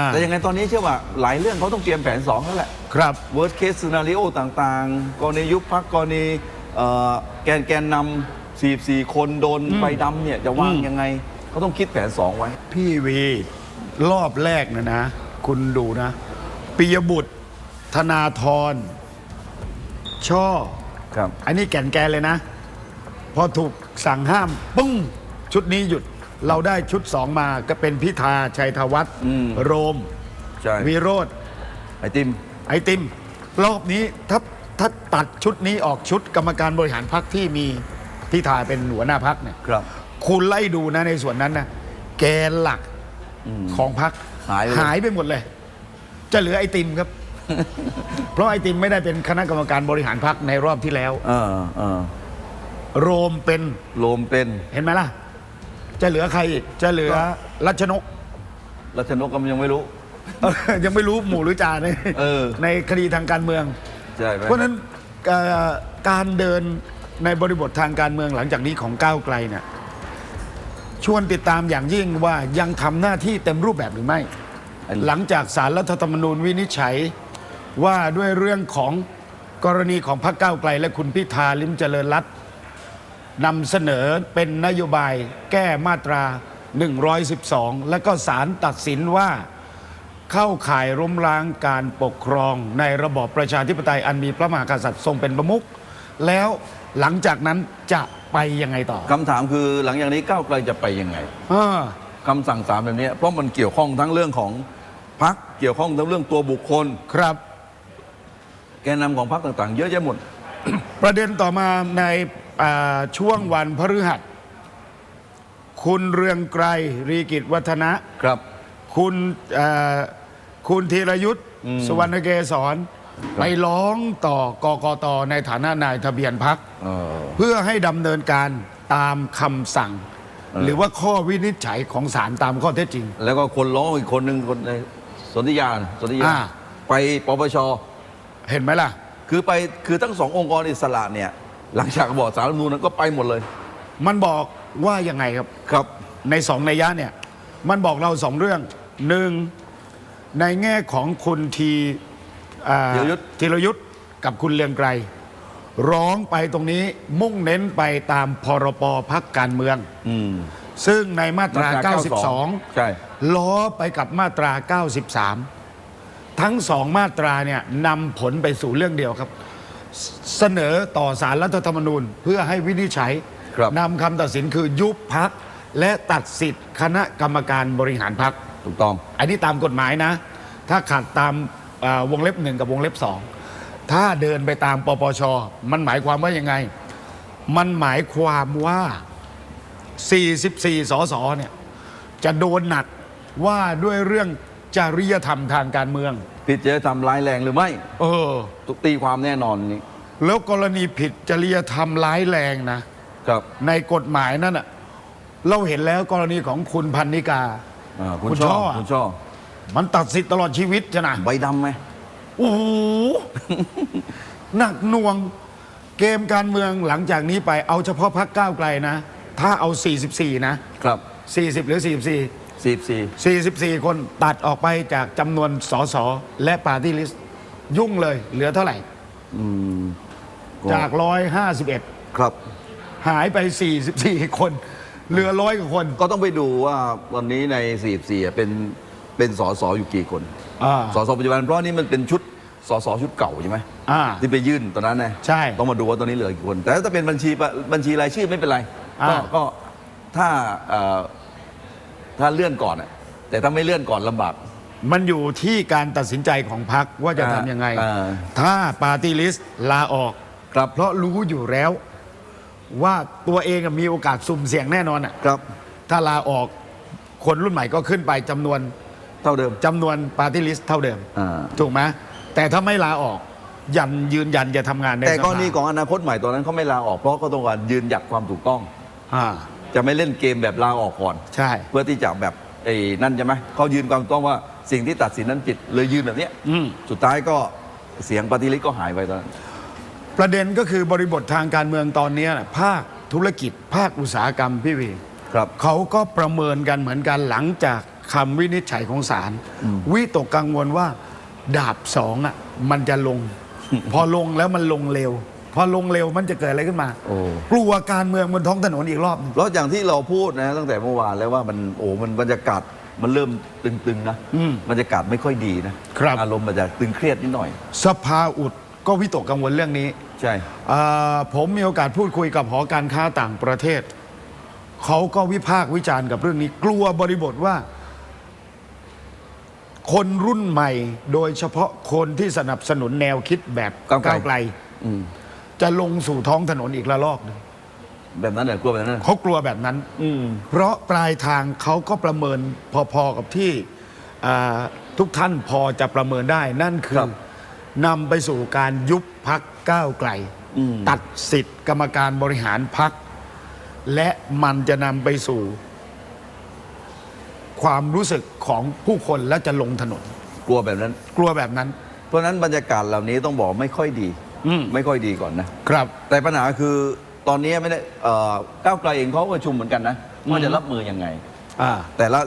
อ่าแต่ยังไงตอนนี้เชื่อว่าหลายเรื่องเขาต้องเตรียมแผน2แล้วแหละครับ worst case scenario ต่างๆ กรณียุบพักกรณีเอ่อแกนแกนนำ44 คนโดนใบดำเนี่ยจะว่างอืมยังไงเขาต้องคิดแผน 2 ไว้ พี่วี รอบแรกนะนะ คุณดูนะปิยบุตร ธนาธรช่อครับ อันนี้แก่นแกนเลยนะ พอถูกสั่งห้ามปึ้ง ชุดนี้หยุด เราได้ชุดสองมาก็เป็นพิธาชัยธวัฒน์อืมโรมใช่วิโรธไอติม ไอติม รอบนี้ถ้าถ้าตัดชุดนี้ออกชุดกรรมการบริหารพักที่มีพิธาเป็นหัวหน้าพักเนี่ยครับ คุณไล่ดูนะในส่วนนั้นนะแกนหลักอืมของพักหายไปเลยหายไปหมดเลย จะเหลือไอติมครับ เพราะไอติมไม่ได้เป็นคณะกรรมการบริหารพักในรอบที่แล้ว เออเออโรมเป็นโลมเป็นเห็นไหมล่ะ จะเหลือใครอีกจะเหลือรัชนก รัชนกก็ยังไม่รู้ ยังไม่รู้หมู่หรือจ่าในเออ ในคดีทางการเมือง ใช่ไหมเพราะฉะนั้นเอ่อการเดินในบริบททางการเมืองหลังจากนี้ของก้าวไกลเนี่ยชวนติดตามอย่างยิ่งว่ายังทำหน้าที่เต็มรูปแบบหรือไม่ อันหลังจากสารรัฐธรรมนูญวินิจฉัยว่าด้วยเรื่องของกรณีของพรรคก้าวไกล และคุณพิธาลิมเจริญรัตน์ นำเสนอเป็นนโยบายแก้มาตรา 112 และก็สารตัดสินว่า เข้าข่ายล้มล้างการปกครองในระบอบประชาธิปไตยอันมีพระมหากษัตริย์ทรงเป็นประมุขแล้วหลังจากนั้นจะไปยังไงต่อคำถามคือหลังจากนี้ก้าวไกลจะไปยังไงอ่า คำสั่งสามแบบนี้เพราะมันเกี่ยวข้องทั้งเรื่องของพักเกี่ยวข้องทั้งเรื่องตัวบุคคล ครับ แกนนำของพรรคต่างๆ เยอะแยะหมด ประเด็นต่อมาในอ่า ช่วงวันพฤหัส คุณเรืองไกรรีกิจวัฒนะครับ คุณอ่าคุณธีรยุทธ์อืมสุวรรณเกษรไปร้องต่อกกตในฐานะนายทะเบียนพักเออเพื่อให้ดำเนินการตามคำสั่งเออหรือว่าข้อวินิจฉัยของศาลตามข้อเท็จจริง แล้วก็คนร้องอีกคนหนึ่งคนในสนธิยาน่ะสนธิยาอ่าไปปปชเห็นไหมล่ะ คือไปคือทั้งสององค์กรอิสระเนี่ย หลังจากบอกสารรัฐธรรมนูญนั้นก็ไปหมดเลย มันบอกว่ายังไงครับ ครับ ในสองนัยยะเนี่ย มันบอกเราสองเรื่องหนึ่งในแง่ของคุณทีอ่าธีรยุทธ์ ธีรยุทธ์กับคุณเลืองไกรร้องไปตรงนี้มุ่งเน้นไปตามพรปพักการเมือง อืม ซึ่งในมาตรา มาตรา92ใช่92ล้อไปกับมาตรา 93 ทั้งสองมาตราเนี่ยนำผลไปสู่เรื่องเดียวครับ เสนอต่อสารรัฐธรรมนูญ เพื่อให้วินิจฉัยครับ นำคำตัดสินคือยุบพักและตัดสิทธิ์คณะกรรมการบริหารพัก ถูกต้อง อันนี้ตามกฎหมายนะ ถ้าขัดตามเอ่อวงเล็บหนึ่งกับวงเล็บสอง ถ้าเดินไปตามปปช มันหมายความว่ายังไง มันหมายความว่า 44 สสเนี่ย จะโดนหนักว่าด้วยเรื่องจริยธรรมทางการเมือง ผิดจริยธรรมร้ายแรงหรือไม่เออ ตุกตีความแน่นอนนี่แล้วกรณีผิดจริยธรรมร้ายแรงนะ ครับในกฎหมายนั่นอะเราเห็นแล้วกรณีของคุณพันนิกา อ่าคุณคุณช่อช่ออะคุณช่อมันตัดสิทธิ์ตลอดชีวิตจะนะใบดำไหม โอ้โห หนักหน่วงเกมการเมืองหลังจากนี้ไปเอาเฉพาะพักก้าวไกลนะ ถ้าเอา 44 นะ ครับ 40 หรือ 44 สี่สี่44 คนตัดออกไปจากจำนวนสสและปาร์ตี้ลิสต์ยุ่งเลยเหลือเท่าไหร่ อืมจาก 151 ครับ หายไป 44 คน เหลือร้อยกว่าคนก็ต้องไปดูว่าวันนี้ใน 44อะเป็นเป็นสสอยู่กี่คนอ่า สสปัจจุบันเพราะนี่มันเป็นชุดสสชุดเก่าใช่ไหมอ่าที่ไปยื่นตอนนั้นนะใช่ต้องมาดูว่าตอนนี้เหลือกี่คน แต่ถ้าเป็นบัญชีปะบัญชีรายชื่อไม่เป็นไร ก็อ่า ก็ถ้าเอ่อ ถ้าเลื่อนก่อนอะแต่ถ้าไม่เลื่อนก่อนลำบาก มันอยู่ที่การตัดสินใจของพรรคว่าจะอ่าทำยังไง อ่า ถ้าปาร์ตี้ลิสต์ลาออก ครับ เพราะรู้อยู่แล้ว ว่าตัวเองอะมีโอกาสสุ่มเสี่ยงแน่นอนอะครับ ถ้าลาออกคนรุ่นใหม่ก็ขึ้นไปจำนวนเท่าเดิม จำนวนปาร์ตี้ลิสต์เท่าเดิม อ่า ถูกไหมแต่ถ้าไม่ลาออก ยันยืนยันจะทำงานในแต่สกภารณีของอนาคตใหม่ตอนนั้นเขาไม่ลาออกเพราะเขาต้องการยืนหยัดความถูกต้อง อ่า จะไม่เล่นเกมแบบลาออกก่อน ใช่ เพื่อที่จะแบบไอ้นั่นใช่ไหมเขายืนความถูกต้องว่าสิ่งที่ตัดสินนั้นผิดเลยยืนแบบเนี้ยอืม สุดท้ายก็เสียงปฏิริษีก็หายไปตอนนั้น ประเด็นก็คือบริบททางการเมืองตอนนี้น่ะภาคธุรกิจ ภาคอุตสาหกรรมพี่วีครับ เขาก็ประเมินกันเหมือนกันหลังจากคำวินิจฉัยของศาลวิตกกังวลว่า ดาบสองอะมันจะลง พอลงแล้วมันลงเร็วพ อลงเร็วมันจะเกิดอะไรขึ้นมา โอ้ กลัวการเมืองบนท้องถนนอีกรอบหนึ่ง แล้วอย่างที่เราพูดนะตั้งแต่เมื่อวานแล้วว่ามันโอ้มันบรรยากาศมันเริ่มตึงๆนะอืมบรรยากาศไม่ค่อยดีนะครับ อารมณ์มันจะตึงเครียดนิดหน่อย สภาอุดก็วิตกกังวลเรื่องนี้ ใช่อ่าผมมีโอกาสพูดคุยกับหอการค้าต่างประเทศ เขาก็วิพากษ์วิจารณ์กับเรื่องนี้กลัวบริบทว่า คนรุ่นใหม่ โดยเฉพาะคนที่สนับสนุนแนวคิดแบบก้าวไกล ก้าวไกล อืม จะลงสู่ท้องถนนอีกระลอกหนึ่งแบบนั้นเหรอกลัวแบบนั้นเหรอเขากลัวแบบนั้น อืม เพราะปลายทางเขาก็ประเมินพอๆกับที่อ่าทุกท่านพอจะประเมินได้ นั่นคืครัอบนำไปสู่การยุบพักก้าวไกล อืม ตัดสิทธิ์กรรมการบริหารพัก และมันจะนำไปสู่ ความรู้สึกของผู้คนและจะลงถนน กลัวแบบนั้น กลัวแบบนั้น เพราะฉะนั้นบรรยากาศเหล่านี้ต้องบอกไม่ค่อยดี อืม ไม่ค่อยดีก่อนนะ ครับ แต่ปัญหาคือตอนนี้ไม่ได้เอ่อก้าวไกลเองเขาก็ประชุมเหมือนกันนะว่าจะรับมือยังไง อ่า แต่ละ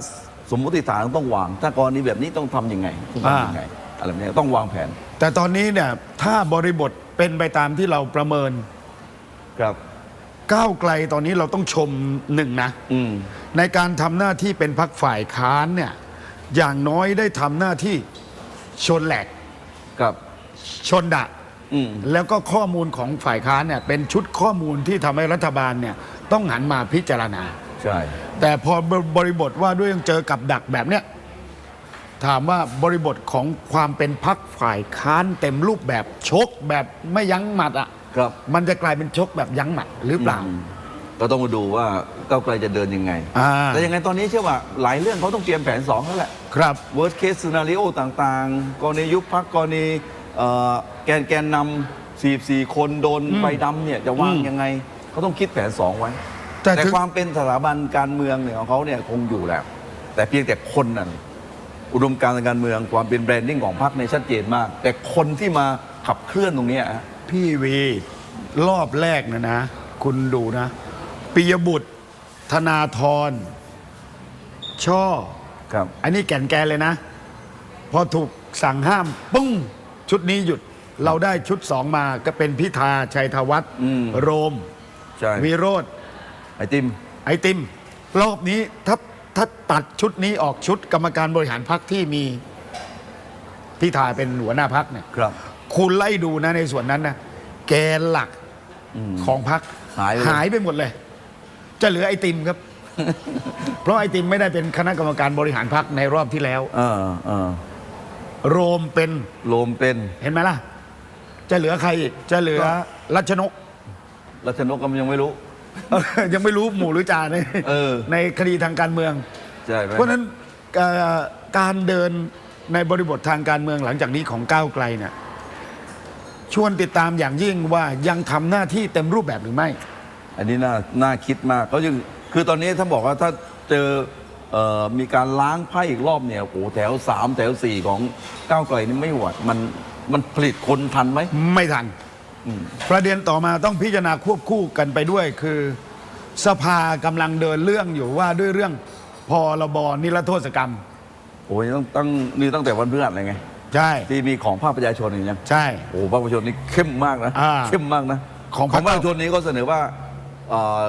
สมมติฐานต้องวาง ถ้ากรณีแบบนี้ต้องทำยังไงต้องทำยังไงอะไรแบบนี้ต้องวางแผนแต่ตอนนี้เนี่ยถ้าบริบทเป็นไปตามที่เราประเมินครับ ก้าวไกลตอนนี้เราต้องชมหนึ่งนะ อืม ในการทำหน้าที่เป็นพักฝ่ายค้านเนี่ยอย่างน้อยได้ทำหน้าที่ชนแหลก ครับ ชนดะอืม แล้วก็ข้อมูลของฝ่ายค้านเนี่ยเป็นชุดข้อมูลที่ทำให้รัฐบาลเนี่ยต้องหันมาพิจารณา ใช่ แต่พอบริบทว่าด้วยยังเจอกับดักแบบเนี้ยถามว่าบริบทของความเป็นพักฝ่ายค้านเต็มรูปแบบชกแบบไม่ยั้งหมัดอะครับ มันจะกลายเป็นชกแบบยั้งหมัดหรือเปล่าอืมก็ต้องมาดูว่าก้าวไกลจะเดินยังไง อ่า แต่ยังไงตอนนี้เชื่อว่าหลายเรื่องเขาต้องเตรียมแผนสองแล้วแหละ ครับ worst case scenario ต่างๆ กรณียุบพักกรณีเอ่อ แกนแกนนำ44คนโดนใบดำเนี่ยจะว่างอืมยังไงเขาต้องคิดแผนสองไว้ แต่แต่ถึง ความเป็นสถาบันการเมืองเนี่ยของเขาเนี่ยคงอยู่แหละแต่เพียงแต่คนนั่นอุดมการณ์ทางการเมืองความเป็นแบรนดิ้งของพรรคในยชัดเจนมาก แต่คนที่มาขับเคลื่อนตรงเนี้ยฮะ พี่วี รอบแรกนะนะ คุณดูนะปิยบุตร ธนาธรช่อ ครับ อันนี้แก่นแกนเลยนะ พอถูกสั่งห้ามปุ้ง ชุดนี้หยุด เราได้ชุดสองมาก็เป็นพิธาชัยธวัฒน์อืม โรม ใช่วิโรธไอติม ไอติม รอบนี้ถ้าถ้าตัดชุดนี้ออกชุดกรรมการบริหารพักที่มีพิธาเป็นหัวหน้าพักเนี่ย ครับ คุณไล่ดูนะในส่วนนั้นนะแกนหลักอืมของพักหายไปเลยหายไปหมดเลย จะเหลือไอติมครับ เพราะไอติมไม่ได้เป็นคณะกรรมการบริหารพักในรอบที่แล้ว เออเออโรมเป็นโลมเป็น เห็นไหมล่ะ จะเหลือใครอีก จะเหลือก็รัชนก รัชนกก็ยังไม่รู้ ยังไม่รู้หมู่หรือจ่าในเออ ในคดีทางการเมือง ใช่ไหมเพราะฉะนั้นเอ่อการเดินในบริบททางการเมืองหลังจากนี้ของก้าวไกลเนี่ยชวนติดตามอย่างยิ่งว่ายังทำหน้าที่เต็มรูปแบบหรือไม่ อันนี้น่าน่าคิดมากเขายังคือตอนนี้ถ้าบอกว่าถ้าเจอเอ่อมีการล้างไพ่อีกรอบเนี่ยโอ้โหแถวสามแถวสี่ของก้าวไกลนี่ไม่ไหวมัน มันผลิตคนทันไหม ไม่ทัน อืม ประเด็นต่อมาต้องพิจารณาควบคู่กันไปด้วย คือสภากำลังเดินเรื่องอยู่ว่าด้วยเรื่องพรบนิรโทษกรรม โอ้ยต้องตั้งนี่ตั้งแต่วันพฤหัสเลยไง ใช่ ที่มีของภาคประชาชนอย่างเงี้ยใช่ โอ้โหภาคประชาชนนี่เข้มมากนะอ่าเข้มมากนะของของภาคประชาชนนี้ก็เสนอว่าเอ่อ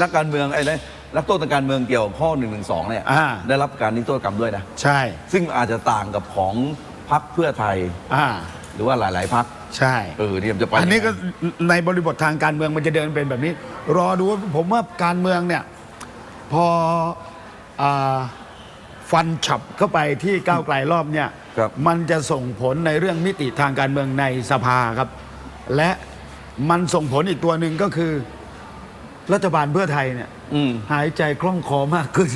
นักการเมืองไอ้นี่นักโทษทางการเมืองเกี่ยวกับข้อ1นึเนี่ยอ่า ได้รับการนิรโทษกรรมด้วยนะ ใช่ ซึ่งอาจจะต่างกับของ พรรคเพื่อไทย อ่า หรือว่าหลาย ๆพรรคใช่ เออเนี่ยมันจะไปอันนี้ก็ยังไงในบริบททางการเมืองมันจะเดินเป็นแบบนี้ รอดูว่าผมว่าการเมืองเนี่ยพออาฟันฉับเข้าไปที่ก้าวไกลรอบเนี่ยครับ มันจะส่งผลในเรื่องมิติทางการเมืองในสภาครับ และมันส่งผลอีกตัวหนึ่งก็คือ รัฐบาลเพื่อไทยเนี่ยอืม หายใจคล่องคอมากขึ้น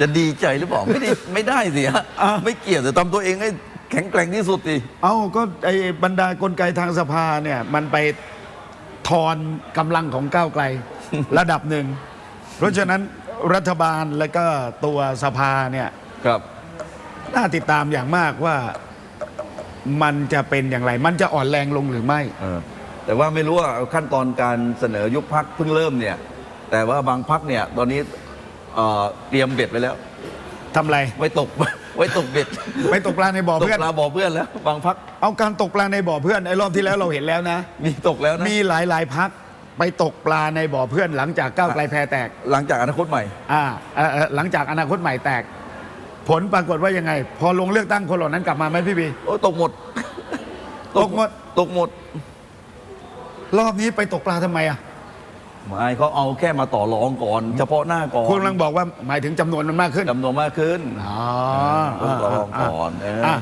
จะดีใจหรือเปล่าไม่ได้ไม่ได้สิฮะอะ ไม่เกี่ยวแต่ทำตัวเองให้แข็งแกร่งที่สุดดิเอ้าก็ไอ้บรรดากลไกทางสภาเนี่ย มันไปทอนกำลังของก้าวไกล ระดับหนึ่ง เพราะฉะนั้นรัฐบาลและก็ตัวสภาเนี่ย ครับ น่าติดตามอย่างมากว่ามันจะเป็นอย่างไร มันจะอ่อนแรงลงหรือไม่ เออแต่ว่าไม่รู้ว่าขั้นตอนการเสนอยุบพักเพิ่งเริ่มเนี่ย แต่ว่าบางพักเนี่ย ตอนนี้ เอ่อเตรียมเบ็ดไว้แล้ว ทำอะไร ไว้ตก ไว้ตกเบ็ดไปตกปลาในบ่อตกเพื่อน ปลาบ่อเพื่อนแล้ว บางพักเอาการตกปลาในบ่อเพื่อนไอ้รอบที่แล้วเราเห็นแล้วนะ มีตกแล้วนะมีหลายหลายๆพักไปตกปลาในบ่อเพื่อนหลังจากก้าวไกลแพรแตก หลังจากอนาคตใหม่ อ่าเอ่อเอ่อหลังจากอนาคตใหม่แตก ผลปรากฏว่ายังไง พอลงเลือกตั้งคนเหล่านั้นกลับมาไหมพี่บี โอ้ตกหมด ตกหมด ตกหมด รอบนี้ไปตกปลาทำไมอะ ไม่เขาเอาแค่มาต่อรองก่อน เฉพาะหน้าก่อนคุณกำลังบอกว่าหมายถึงจำนวนมันมากขึ้นจำนวนมากขึ้นอ๋อ ต้องต่อรองก่อนเอออะ